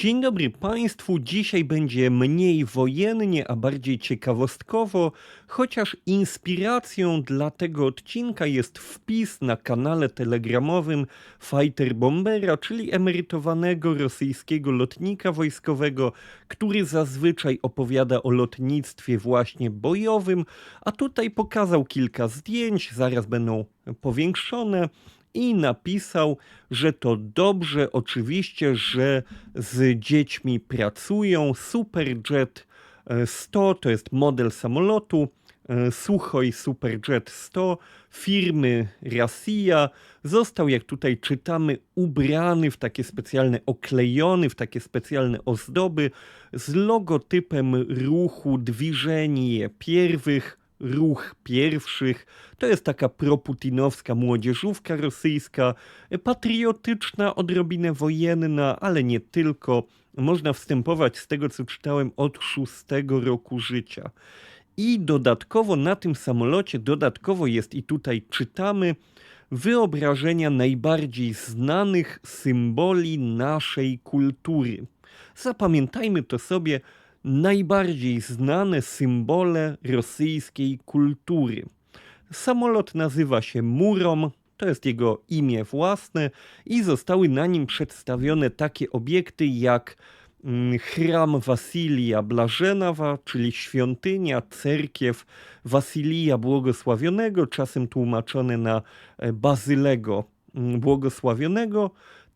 Dzień dobry Państwu. Dzisiaj będzie mniej wojennie, a bardziej ciekawostkowo, chociaż inspiracją dla tego odcinka jest wpis na kanale telegramowym Fighter Bombera, czyli emerytowanego rosyjskiego lotnika wojskowego, który zazwyczaj opowiada o lotnictwie właśnie bojowym, a tutaj pokazał kilka zdjęć, zaraz będą powiększone i napisał, że to dobrze, oczywiście, że z dziećmi pracują. Superjet 100 to jest model samolotu. e, Suchoj Superjet 100 firmy Rosja został, jak tutaj czytamy, ubrany w takie specjalne, oklejony w takie specjalne ozdoby z logotypem ruchu Dwiżenie Pierwych, ruch pierwszych. To jest taka proputinowska młodzieżówka rosyjska, patriotyczna, odrobinę wojenna, ale nie tylko. Można wstępować z tego, co czytałem, od szóstego roku życia. I dodatkowo na tym samolocie, dodatkowo jest i tutaj czytamy, wyobrażenia najbardziej znanych symboli naszej kultury. Zapamiętajmy to sobie, najbardziej znane symbole rosyjskiej kultury. Samolot nazywa się Murom, to jest jego imię własne, i zostały na nim przedstawione takie obiekty jak mm, chram Wasilija Blażenawa, czyli świątynia, cerkiew Wasilija Błogosławionego, czasem tłumaczone na e, Bazylego mm, Błogosławionego,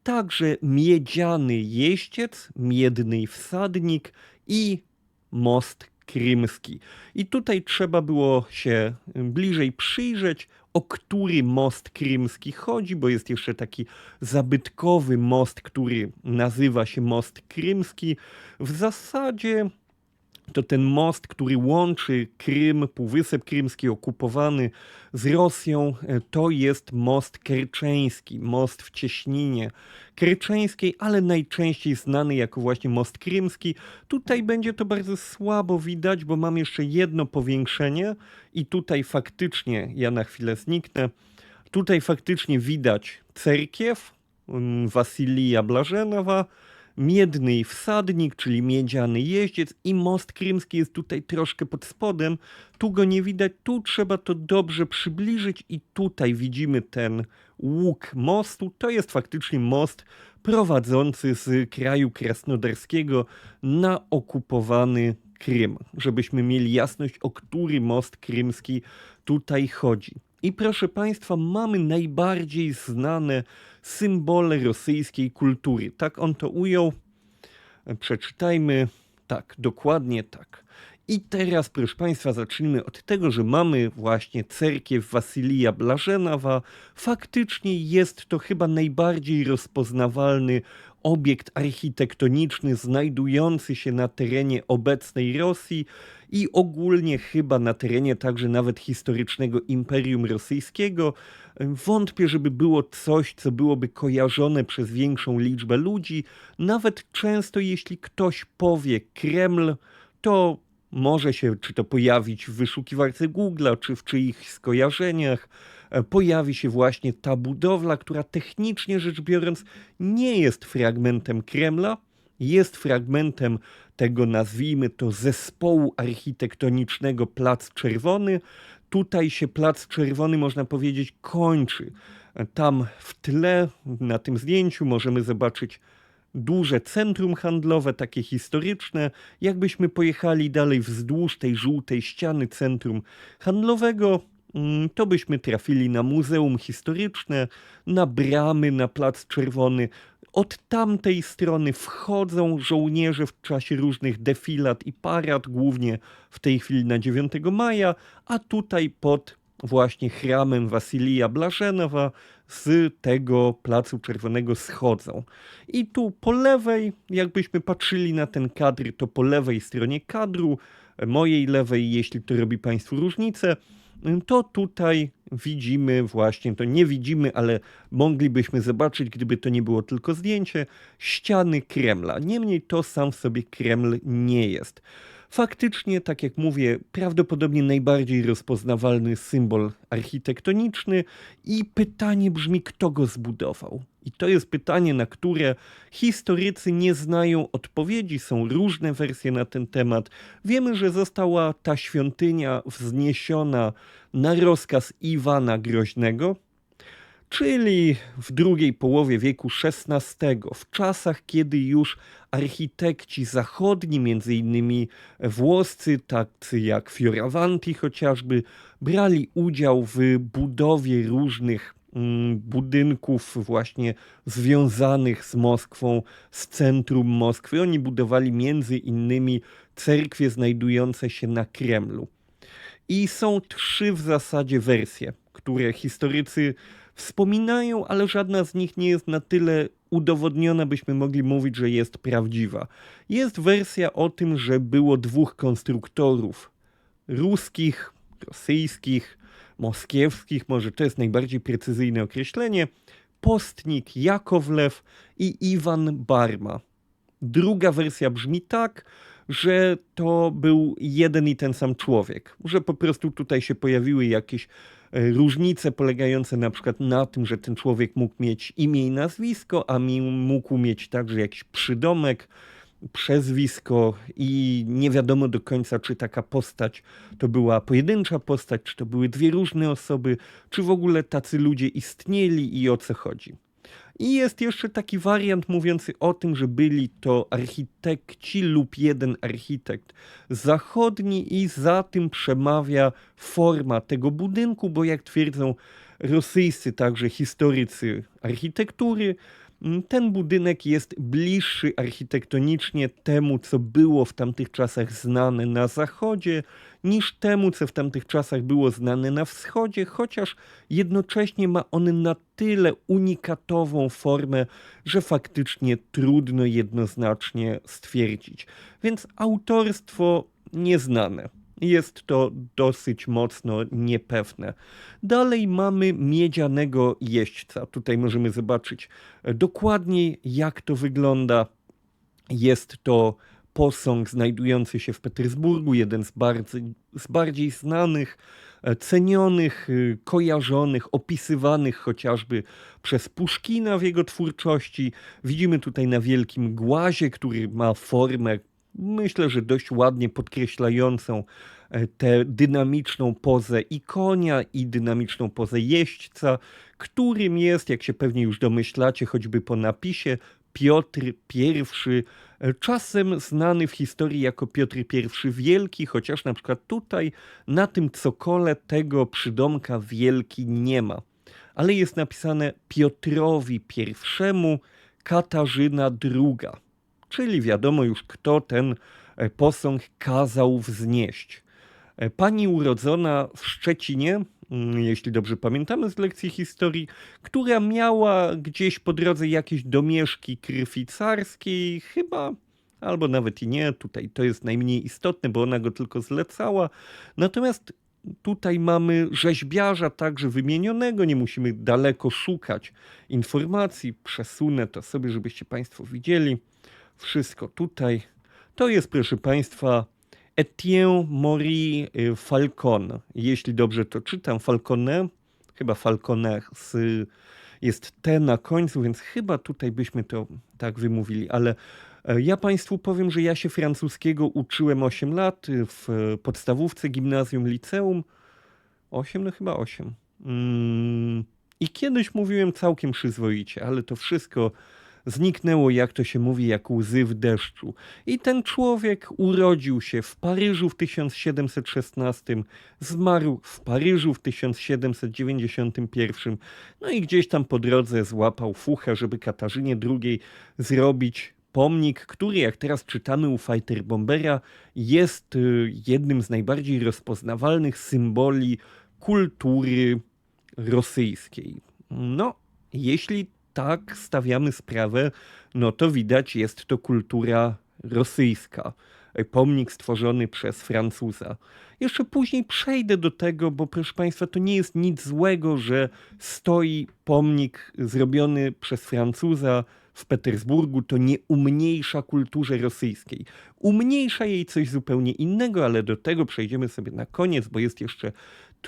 także miedziany jeździec, miedny wsadnik i most krymski. I tutaj trzeba było się bliżej przyjrzeć, o który most krymski chodzi, bo jest jeszcze taki zabytkowy most, który nazywa się most krymski. W zasadzie to ten most, który łączy Krym, Półwysep Krymski okupowany z Rosją, e, to jest most kerczeński, most w cieśninie kerczeńskiej, ale najczęściej znany jako właśnie most krymski. Tutaj będzie to bardzo słabo widać, bo mam jeszcze jedno powiększenie i tutaj faktycznie, ja na chwilę zniknę, tutaj faktycznie widać cerkiew mm, Wasilija Blażenowa, Miedny wsadnik, czyli miedziany jeździec i most krymski jest tutaj troszkę pod spodem. Tu go nie widać, tu trzeba to dobrze przybliżyć i tutaj widzimy ten łuk mostu. To jest faktycznie most prowadzący z kraju krasnodarskiego na okupowany Krym, żebyśmy mieli jasność, o który most krymski tutaj chodzi. I proszę Państwa, mamy najbardziej znane symbole rosyjskiej kultury. Tak on to ujął. Przeczytajmy. Tak, dokładnie tak. I teraz, proszę Państwa, zacznijmy od tego, że mamy właśnie cerkiew Wasylija Blażenowa. Faktycznie jest to chyba najbardziej rozpoznawalny obiekt architektoniczny znajdujący się na terenie obecnej Rosji i ogólnie chyba na terenie także nawet historycznego Imperium Rosyjskiego. Wątpię, żeby było coś, co byłoby kojarzone przez większą liczbę ludzi. Nawet często, jeśli ktoś powie Kreml, to może się czy to pojawić w wyszukiwarce Google'a, czy w czyichś skojarzeniach. E, Pojawi się właśnie ta budowla, która technicznie rzecz biorąc nie jest fragmentem Kremla, jest fragmentem tego, nazwijmy to, zespołu architektonicznego Plac Czerwony. Tutaj się Plac Czerwony, można powiedzieć, kończy. E, Tam w tle, na tym zdjęciu, możemy zobaczyć duże centrum handlowe, takie historyczne. Jakbyśmy pojechali dalej wzdłuż tej żółtej ściany centrum handlowego, mm, to byśmy trafili na Muzeum Historyczne, na bramy, na Plac Czerwony. Od tamtej strony wchodzą żołnierze w czasie różnych defilat i parad, głównie w tej chwili na 9 maja, a tutaj pod właśnie chramem Wasylija Blażenowa z tego Placu Czerwonego schodzą. I tu po lewej, jakbyśmy patrzyli na ten kadr, to po lewej stronie kadru, mojej lewej, jeśli to robi Państwu różnicę, to tutaj widzimy właśnie, to nie widzimy, ale moglibyśmy zobaczyć, gdyby to nie było tylko zdjęcie, ściany Kremla. Niemniej to sam w sobie Kreml nie jest. Faktycznie, tak jak mówię, prawdopodobnie najbardziej rozpoznawalny symbol architektoniczny i pytanie brzmi, kto go zbudował. I to jest pytanie, na które historycy nie znają odpowiedzi. Są różne wersje na ten temat. Wiemy, że została ta świątynia wzniesiona na rozkaz Iwana Groźnego, czyli w drugiej połowie wieku XVI, w czasach, kiedy już architekci zachodni, między innymi włoscy, tacy jak Fioravanti chociażby, brali udział w budowie różnych mm, budynków właśnie związanych z Moskwą, z centrum Moskwy. Oni budowali między innymi cerkwie znajdujące się na Kremlu. I są trzy w zasadzie wersje, które historycy wspominają, ale żadna z nich nie jest na tyle udowodniona, byśmy mogli mówić, że jest prawdziwa. Jest wersja o tym, że było dwóch konstruktorów ruskich, rosyjskich, moskiewskich, może to jest najbardziej precyzyjne określenie, postnik Jakowlew i Iwan Barma. Druga wersja brzmi tak, że to był jeden i ten sam człowiek, że po prostu tutaj się pojawiły jakieś e, różnice polegające na przykład na tym, że ten człowiek mógł mieć imię i nazwisko, a mógł mieć także jakiś przydomek, przezwisko i nie wiadomo do końca, czy taka postać to była pojedyncza postać, czy to były dwie różne osoby, czy w ogóle tacy ludzie istnieli i o co chodzi. I jest jeszcze taki wariant mówiący o tym, że byli to architekci lub jeden architekt. Zachodni i za tym przemawia forma tego budynku, bo jak twierdzą rosyjscy także historycy architektury, ten budynek jest bliższy architektonicznie temu, co było w tamtych czasach znane na zachodzie, niż temu, co w tamtych czasach było znane na wschodzie, chociaż jednocześnie ma on na tyle unikatową formę, że faktycznie trudno jednoznacznie stwierdzić. Więc autorstwo nieznane jest to dosyć mocno niepewne. Dalej mamy miedzianego jeźdźca. Tutaj możemy zobaczyć dokładniej, jak to wygląda. Jest to posąg znajdujący się w Petersburgu, jeden z, bardzo, z bardziej znanych, cenionych, kojarzonych, opisywanych chociażby przez Puszkina w jego twórczości. Widzimy tutaj na wielkim głazie, który ma formę myślę, że dość ładnie podkreślającą e, tę dynamiczną pozę i konia, i dynamiczną pozę jeźdźca, którym jest, jak się pewnie już domyślacie, choćby po napisie, Piotr I, e, czasem znany w historii jako Piotr I Wielki, chociaż na przykład tutaj na tym cokole tego przydomka Wielki nie ma. Ale jest napisane Piotrowi I, Katarzyna II czyli wiadomo już kto ten e, posąg kazał wznieść. E, pani urodzona w Szczecinie, mm, jeśli dobrze pamiętamy z lekcji historii, która miała gdzieś po drodze jakieś domieszki krwi carskiej, chyba, albo nawet i nie, tutaj to jest najmniej istotne, bo ona go tylko zlecała. Natomiast tutaj mamy rzeźbiarza także wymienionego, nie musimy daleko szukać informacji, przesunę to sobie, żebyście Państwo widzieli wszystko tutaj. To jest, proszę Państwa, Etienne Mori y, Falcon. Jeśli dobrze to czytam, Falconet, chyba Falconer jest T na końcu, więc chyba tutaj byśmy to tak wymówili, ale e, ja Państwu powiem, że ja się francuskiego uczyłem 8 lat w podstawówce, gimnazjum, liceum. 8, no chyba 8. Mm, I kiedyś mówiłem całkiem przyzwoicie, ale to wszystko zniknęło, jak to się mówi, jak łzy w deszczu. I ten człowiek urodził się w Paryżu w 1716, zmarł w Paryżu w 1791, no i gdzieś tam po drodze złapał fuchę, żeby Katarzynie II zrobić pomnik, który jak teraz czytamy u Fighterbombera jest y, jednym z najbardziej rozpoznawalnych symboli kultury rosyjskiej. No, jeśli tak stawiamy sprawę, no to widać, jest to kultura rosyjska. Pomnik stworzony przez Francuza. Jeszcze później przejdę do tego, bo proszę Państwa, to nie jest nic złego, że stoi pomnik zrobiony przez Francuza w Petersburgu. To nie umniejsza kulturze rosyjskiej. Umniejsza jej coś zupełnie innego, ale do tego przejdziemy sobie na koniec, bo jest jeszcze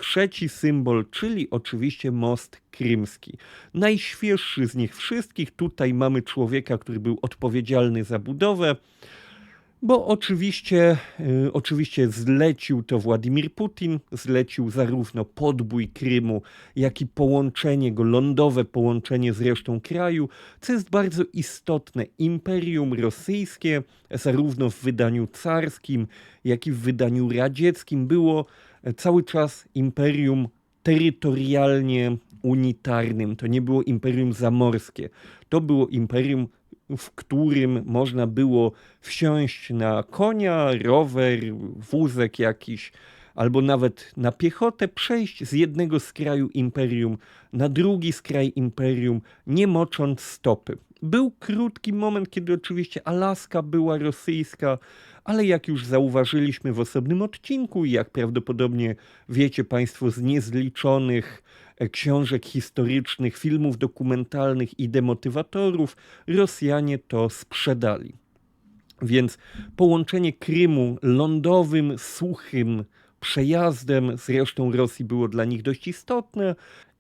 trzeci symbol, czyli oczywiście most krymski. Najświeższy z nich wszystkich. Tutaj mamy człowieka, który był odpowiedzialny za budowę. Bo oczywiście, y, oczywiście zlecił to Władimir Putin, zlecił zarówno podbój Krymu, jak i połączenie go, lądowe połączenie z resztą kraju, co jest bardzo istotne. Imperium rosyjskie, zarówno w wydaniu carskim, jak i w wydaniu radzieckim, było cały czas imperium terytorialnie unitarnym. To nie było imperium zamorskie. To było imperium w którym można było wsiąść na konia, rower, wózek jakiś, albo nawet na piechotę, przejść z jednego skraju imperium na drugi skraj imperium, nie mocząc stopy. Był krótki moment, kiedy oczywiście Alaska była rosyjska, ale jak już zauważyliśmy w osobnym odcinku, i jak prawdopodobnie wiecie Państwo z niezliczonych E, książek historycznych, filmów dokumentalnych i demotywatorów, Rosjanie to sprzedali. Więc połączenie Krymu lądowym, suchym przejazdem z resztą Rosji było dla nich dość istotne.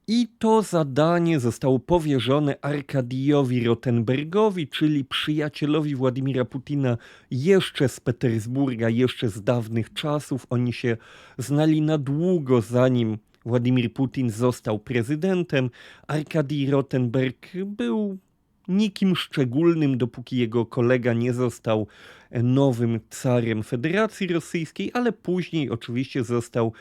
I to zadanie zostało powierzone Arkadijowi Rotenbergowi, czyli przyjacielowi Władimira Putina jeszcze z Petersburga, jeszcze z dawnych czasów. Oni się znali na długo, zanim Władimir Putin został prezydentem, Arkadij Rotenberg był nikim szczególnym, dopóki jego kolega nie został nowym carem Federacji Rosyjskiej, ale później oczywiście został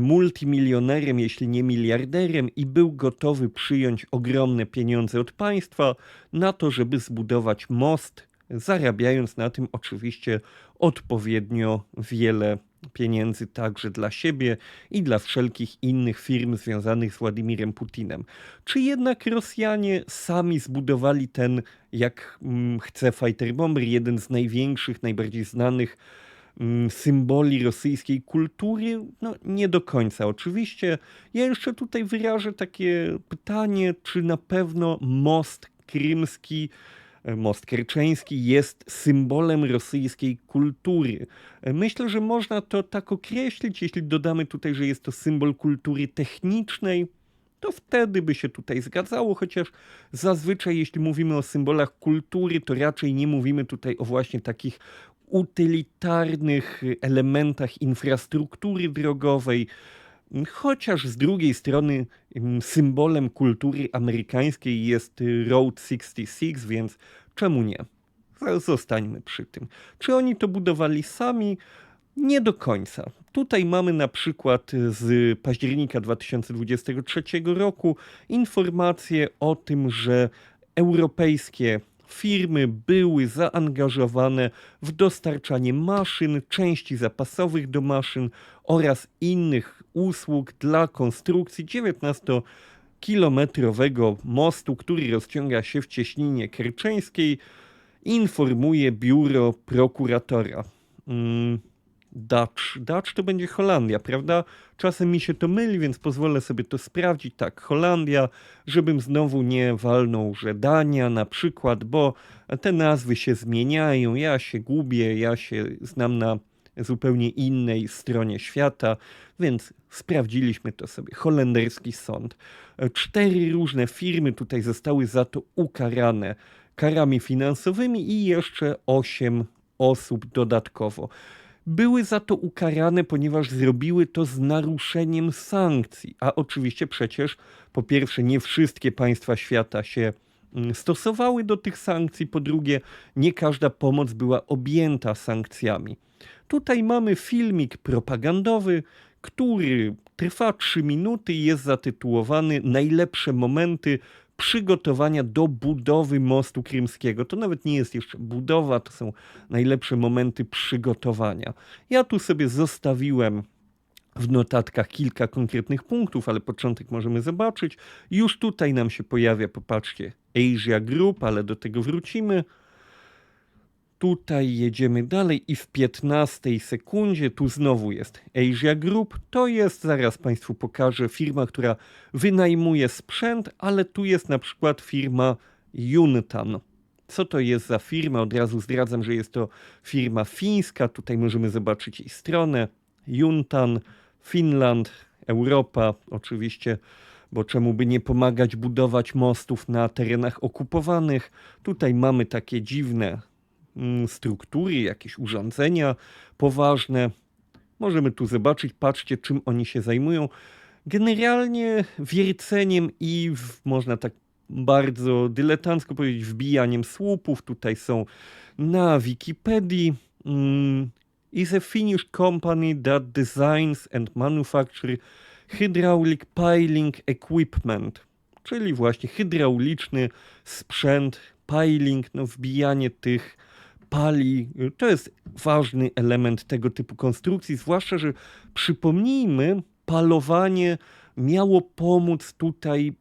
multimilionerem, jeśli nie miliarderem, i był gotowy przyjąć ogromne pieniądze od państwa na to, żeby zbudować most, zarabiając na tym oczywiście odpowiednio wiele pieniędzy także dla siebie i dla wszelkich innych firm związanych z Władimirem Putinem. Czy jednak Rosjanie sami zbudowali ten, jak mm, chce Fighter Bomber, jeden z największych, najbardziej znanych mm, symboli rosyjskiej kultury? No nie do końca oczywiście. Ja jeszcze tutaj wyrażę takie pytanie, czy na pewno most krymski Most Kerczeński jest symbolem rosyjskiej kultury. Myślę, że można to tak określić, jeśli dodamy tutaj, że jest to symbol kultury technicznej, to wtedy by się tutaj zgadzało, chociaż zazwyczaj jeśli mówimy o symbolach kultury, to raczej nie mówimy tutaj o właśnie takich utylitarnych elementach infrastruktury drogowej, Chociaż z drugiej strony symbolem kultury amerykańskiej jest Road 66, więc czemu nie? Zostańmy przy tym. Czy oni to budowali sami? Nie do końca. Tutaj mamy na przykład z października 2023 roku informację o tym, że europejskie firmy były zaangażowane w dostarczanie maszyn, części zapasowych do maszyn oraz innych usług dla konstrukcji 19-kilometrowego mostu, który rozciąga się w cieśninie kerczeńskiej, informuje biuro prokuratora. Hmm. Dutch. Dutch to będzie Holandia, prawda? Czasem mi się to myli, więc pozwolę sobie to sprawdzić. Tak, Holandia, żebym znowu nie walnął, że Dania na przykład, bo te nazwy się zmieniają. Ja się gubię, ja się znam na zupełnie innej stronie świata, więc sprawdziliśmy to sobie. Holenderski sąd. Cztery różne firmy tutaj zostały za to ukarane karami finansowymi i jeszcze osiem osób dodatkowo były za to ukarane, ponieważ zrobiły to z naruszeniem sankcji. A oczywiście przecież, po pierwsze, nie wszystkie państwa świata się mm, stosowały do tych sankcji, po drugie, nie każda pomoc była objęta sankcjami. Tutaj mamy filmik propagandowy, który trwa 3 minuty i jest zatytułowany Najlepsze momenty przygotowania do budowy mostu krymskiego. To nawet nie jest jeszcze budowa, to są najlepsze momenty przygotowania. Ja tu sobie zostawiłem w notatkach kilka konkretnych punktów, ale początek możemy zobaczyć. Już tutaj nam się pojawia, popatrzcie, Asia Group, ale do tego wrócimy. Tutaj jedziemy dalej i w 15 sekundzie tu znowu jest Asia Group. To jest, zaraz Państwu pokażę, firma, która wynajmuje sprzęt, ale tu jest na przykład firma Juntan. Co to jest za firma? Od razu zdradzam, że jest to firma fińska. Tutaj możemy zobaczyć jej stronę. Juntan, Finland, Europa oczywiście, bo czemu by nie pomagać budować mostów na terenach okupowanych. Tutaj mamy takie dziwne struktury, jakieś urządzenia poważne. Możemy tu zobaczyć, patrzcie czym oni się zajmują. Generalnie wierceniem i w, można tak bardzo dyletancko powiedzieć wbijaniem słupów. Tutaj są na Wikipedii. Mm, is a Finnish company that designs and manufactures hydraulic piling equipment, czyli właśnie hydrauliczny sprzęt, piling, no wbijanie tych pali. To jest ważny element tego typu konstrukcji, zwłaszcza, że przypomnijmy, palowanie miało pomóc tutaj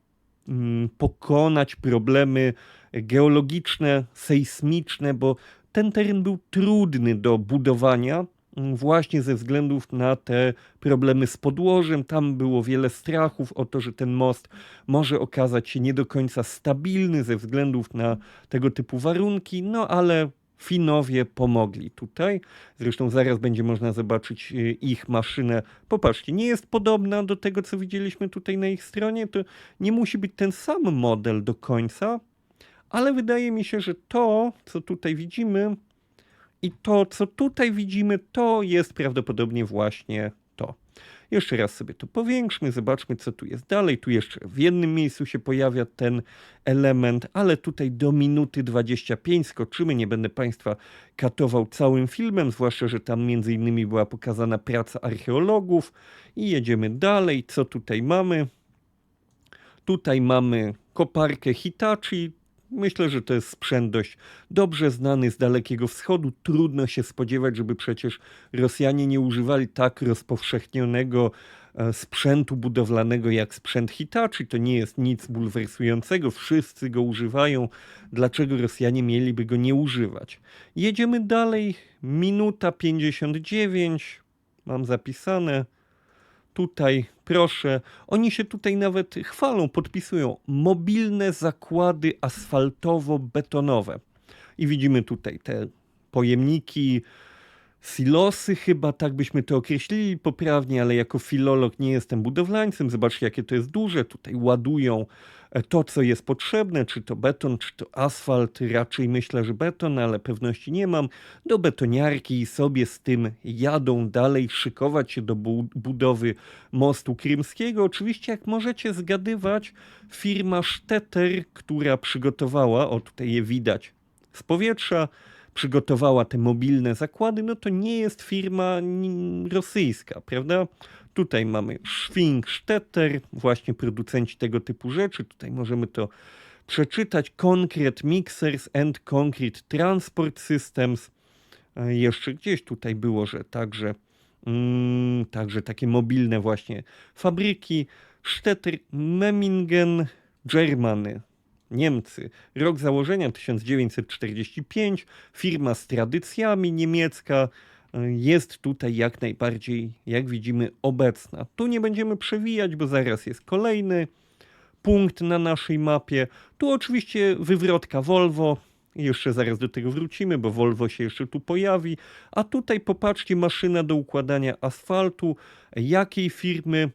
mm, pokonać problemy geologiczne, sejsmiczne, bo ten teren był trudny do budowania mm, właśnie ze względów na te problemy z podłożem. Tam było wiele strachów o to, że ten most może okazać się nie do końca stabilny ze względów na tego typu warunki, no ale Finowie pomogli tutaj. Zresztą zaraz będzie można zobaczyć y, ich maszynę. Popatrzcie, nie jest podobna do tego, co widzieliśmy tutaj na ich stronie. To nie musi być ten sam model do końca, ale wydaje mi się, że to, co tutaj widzimy i to, co tutaj widzimy, to jest prawdopodobnie właśnie. Jeszcze raz sobie to powiększmy, zobaczmy, co tu jest dalej. Tu jeszcze w jednym miejscu się pojawia ten element, ale tutaj do minuty 25 skoczymy. Nie będę Państwa katował całym filmem, zwłaszcza, że tam między innymi była pokazana praca archeologów. I jedziemy dalej. Co tutaj mamy? Tutaj mamy koparkę Hitachi, Myślę, że to jest sprzęt dość dobrze znany z Dalekiego Wschodu. Trudno się spodziewać, żeby przecież Rosjanie nie używali tak rozpowszechnionego e, sprzętu budowlanego jak sprzęt Hitachi. To nie jest nic bulwersującego, wszyscy go używają. Dlaczego Rosjanie mieliby go nie używać? Jedziemy dalej. Minuta 59. Mam zapisane tutaj, proszę, oni się tutaj nawet chwalą, podpisują mobilne zakłady asfaltowo-betonowe. I widzimy tutaj te pojemniki, silosy chyba, tak byśmy to określili poprawnie, ale jako filolog nie jestem budowlańcem. Zobaczcie, jakie to jest duże. Tutaj ładują to, co jest potrzebne, czy to beton, czy to asfalt. Raczej myślę, że beton, ale pewności nie mam. Do betoniarki i sobie z tym jadą dalej, szykować się do budowy mostu krymskiego. Oczywiście, jak możecie zgadywać, firma Stetter, która przygotowała, o tutaj je widać z powietrza, przygotowała te mobilne zakłady, no to nie jest firma rosyjska, prawda? Tutaj mamy Schwingstetter, właśnie producenci tego typu rzeczy. Tutaj możemy to przeczytać. Concrete Mixers and Concrete Transport Systems. Jeszcze gdzieś tutaj było, że także, mm, także takie mobilne właśnie fabryki. Stetter Memmingen Germany. Niemcy. Rok założenia 1945, firma z tradycjami niemiecka e, jest tutaj jak najbardziej, jak widzimy, obecna. Tu nie będziemy przewijać, bo zaraz jest kolejny punkt na naszej mapie. Tu oczywiście wywrotka Volvo. Jeszcze zaraz do tego wrócimy, bo Volvo się jeszcze tu pojawi. A tutaj popatrzcie, maszyna do układania asfaltu. Jakiej firmy?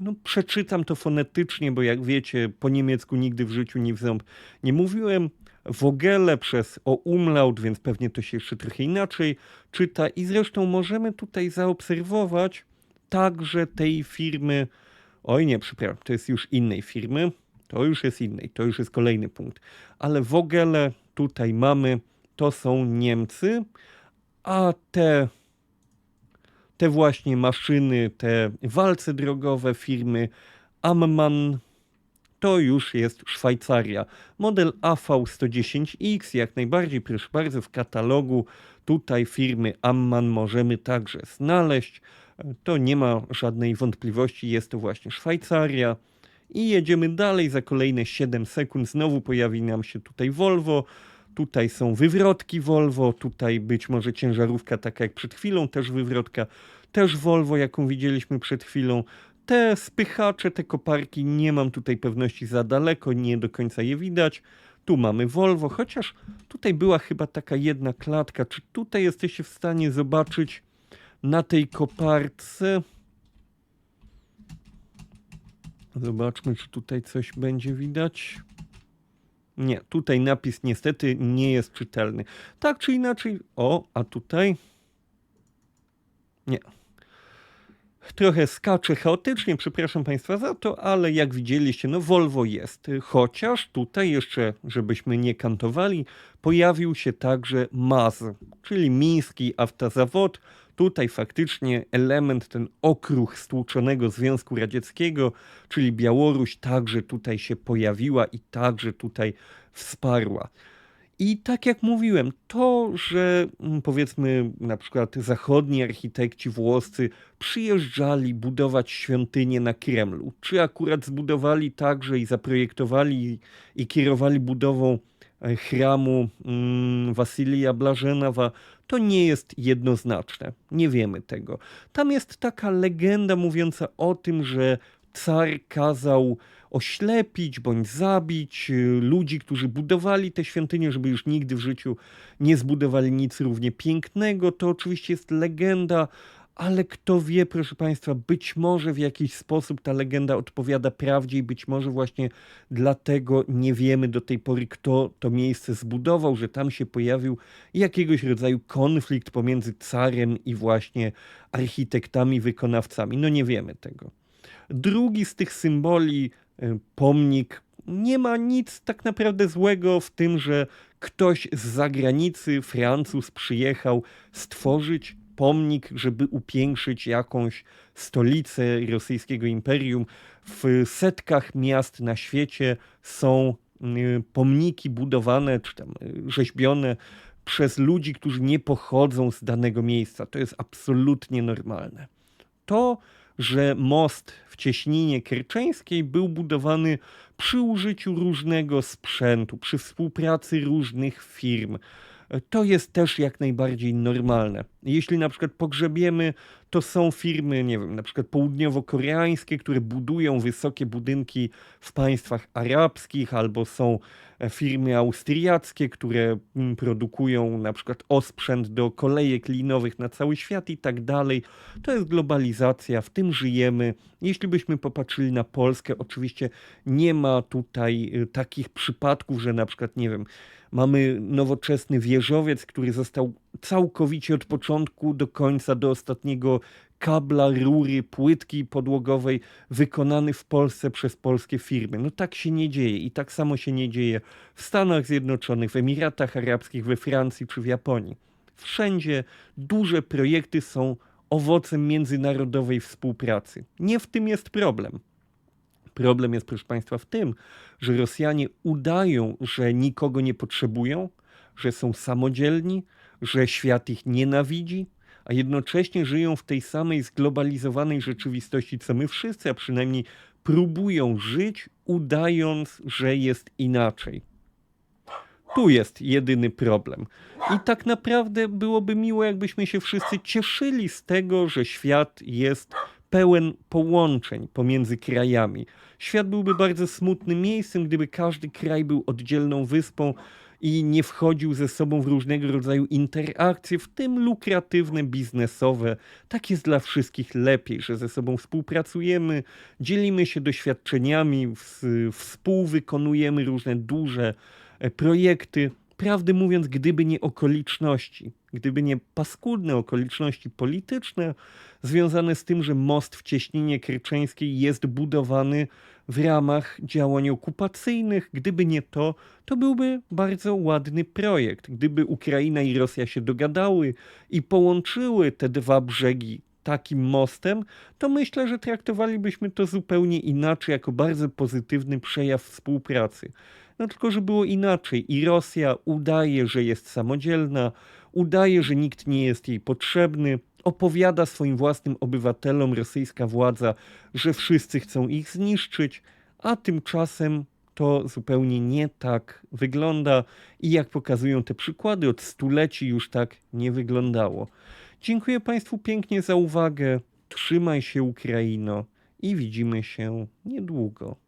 No, przeczytam to fonetycznie, bo jak wiecie, po niemiecku nigdy w życiu nie w ząb nie mówiłem. Wogele przez o umlaut, więc pewnie to się jeszcze trochę inaczej czyta. I zresztą możemy tutaj zaobserwować także tej firmy. Oj nie, przepraszam, to jest już innej firmy. To już jest innej, to już jest kolejny punkt. Ale Wogele tutaj mamy, to są Niemcy, a te te właśnie maszyny, te walce drogowe firmy Amman, to już jest Szwajcaria. Model AV110X, jak najbardziej, proszę bardzo, w katalogu tutaj firmy Amman możemy także znaleźć. To nie ma żadnej wątpliwości, jest to właśnie Szwajcaria. I jedziemy dalej za kolejne 7 sekund. Znowu pojawi nam się tutaj Volvo. Tutaj są wywrotki Volvo, tutaj być może ciężarówka taka jak przed chwilą, też wywrotka, też Volvo, jaką widzieliśmy przed chwilą. Te spychacze, te koparki, nie mam tutaj pewności za daleko, nie do końca je widać. Tu mamy Volvo, chociaż tutaj była chyba taka jedna klatka. Czy tutaj jesteście w stanie zobaczyć na tej koparce? Zobaczmy, czy tutaj coś będzie widać. Nie, tutaj napis niestety nie jest czytelny. Tak czy inaczej. O, a tutaj. Nie. Trochę skacze chaotycznie, przepraszam Państwa za to, ale jak widzieliście, no Volvo jest. Chociaż tutaj jeszcze, żebyśmy nie kantowali, pojawił się także MAZ, czyli Miński Autozawod. Tutaj faktycznie element ten okruch stłuczonego Związku Radzieckiego, czyli Białoruś, także tutaj się pojawiła i także tutaj wsparła. I tak jak mówiłem, to, że mm, powiedzmy na przykład zachodni architekci włoscy przyjeżdżali budować świątynię na Kremlu, czy akurat zbudowali także i zaprojektowali i kierowali budową e, chramu mm, Wasylija Blażenowa, to nie jest jednoznaczne. Nie wiemy tego. Tam jest taka legenda mówiąca o tym, że car kazał oślepić bądź zabić y, ludzi, którzy budowali te świątynie, żeby już nigdy w życiu nie zbudowali nic równie pięknego. To oczywiście jest legenda, ale kto wie, proszę Państwa, być może w jakiś sposób ta legenda odpowiada prawdzie i być może właśnie dlatego nie wiemy do tej pory, kto to miejsce zbudował, że tam się pojawił jakiegoś rodzaju konflikt pomiędzy carem i właśnie architektami, wykonawcami. No nie wiemy tego. Drugi z tych symboli pomnik. Nie ma nic tak naprawdę złego w tym, że ktoś z zagranicy, Francuz, przyjechał stworzyć pomnik, żeby upiększyć jakąś stolicę rosyjskiego imperium. W setkach miast na świecie są y, pomniki budowane czy tam y, rzeźbione przez ludzi, którzy nie pochodzą z danego miejsca. To jest absolutnie normalne. To że most w cieśninie kerczeńskiej był budowany przy użyciu różnego sprzętu, przy współpracy różnych firm. To jest też jak najbardziej normalne. Jeśli na przykład pogrzebiemy, to są firmy, nie wiem, na przykład południowo-koreańskie, które budują wysokie budynki w państwach arabskich, albo są e, firmy austriackie, które mm, produkują na przykład osprzęt do kolejek linowych na cały świat i tak dalej. To jest globalizacja, w tym żyjemy. Jeśli byśmy popatrzyli na Polskę, oczywiście nie ma tutaj y, takich przypadków, że na przykład, nie wiem, mamy nowoczesny wieżowiec, który został całkowicie od początku do końca, do ostatniego kabla, rury, płytki podłogowej wykonany w Polsce przez polskie firmy. No tak się nie dzieje i tak samo się nie dzieje w Stanach Zjednoczonych, w Emiratach Arabskich, we Francji czy w Japonii. Wszędzie duże projekty są owocem międzynarodowej współpracy. Nie w tym jest problem. Problem jest, proszę Państwa, w tym, że Rosjanie udają, że nikogo nie potrzebują, że są samodzielni, że świat ich nienawidzi, a jednocześnie żyją w tej samej zglobalizowanej rzeczywistości, co my wszyscy, a przynajmniej próbują żyć, udając, że jest inaczej. Tu jest jedyny problem. I tak naprawdę byłoby miło, jakbyśmy się wszyscy cieszyli z tego, że świat jest pełen połączeń pomiędzy krajami. Świat byłby bardzo smutnym miejscem, gdyby każdy kraj był oddzielną wyspą i nie wchodził ze sobą w różnego rodzaju interakcje, w tym lukratywne, biznesowe. Tak jest dla wszystkich lepiej, że ze sobą współpracujemy, dzielimy się doświadczeniami, współwykonujemy różne duże e, projekty. Prawdę mówiąc, gdyby nie okoliczności, gdyby nie paskudne okoliczności polityczne związane z tym, że most w cieśninie kerczeńskiej jest budowany w ramach działań okupacyjnych. Gdyby nie to, to byłby bardzo ładny projekt. Gdyby Ukraina i Rosja się dogadały i połączyły te dwa brzegi takim mostem, to myślę, że traktowalibyśmy to zupełnie inaczej, jako bardzo pozytywny przejaw współpracy. No tylko, że było inaczej i Rosja udaje, że jest samodzielna, udaje, że nikt nie jest jej potrzebny, opowiada swoim własnym obywatelom rosyjska władza, że wszyscy chcą ich zniszczyć, a tymczasem to zupełnie nie tak wygląda i jak pokazują te przykłady, od stuleci już tak nie wyglądało. Dziękuję Państwu pięknie za uwagę. Trzymaj się, Ukraino, i widzimy się niedługo.